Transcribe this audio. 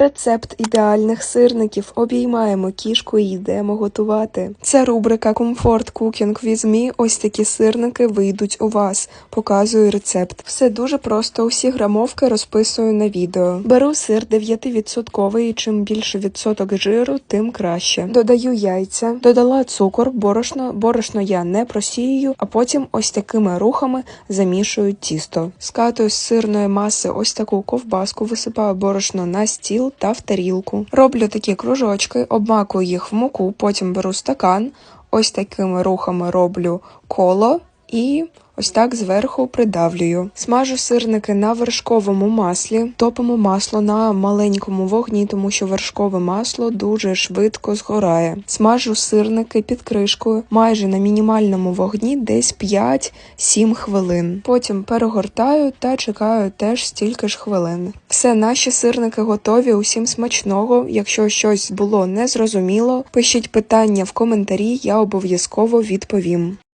Рецепт ідеальних сирників. Обіймаємо кішку і йдемо готувати. Це рубрика Comfort Cooking with me. Ось такі сирники вийдуть у вас. Показую рецепт. Все дуже просто. Усі грамовки розписую на відео. Беру сир 9% і чим більше відсоток жиру, тим краще. Додаю яйця, додала цукор, борошно. Борошно я не просіюю, а потім ось такими рухами замішую тісто. Скатую з сирної маси ось таку ковбаску, висипаю борошно на та в тарілку. Роблю такі кружочки, обмакую їх в муку, потім беру стакан, ось такими рухами роблю коло і ось так зверху придавлюю. Смажу сирники на вершковому маслі, топимо масло на маленькому вогні, тому що вершкове масло дуже швидко згорає. Смажу сирники під кришкою майже на мінімальному вогні, десь 5-7 хвилин. Потім перегортаю та чекаю теж стільки ж хвилин. Все, наші сирники готові. Усім смачного. Якщо щось було незрозуміло, пишіть питання в коментарі, я обов'язково відповім.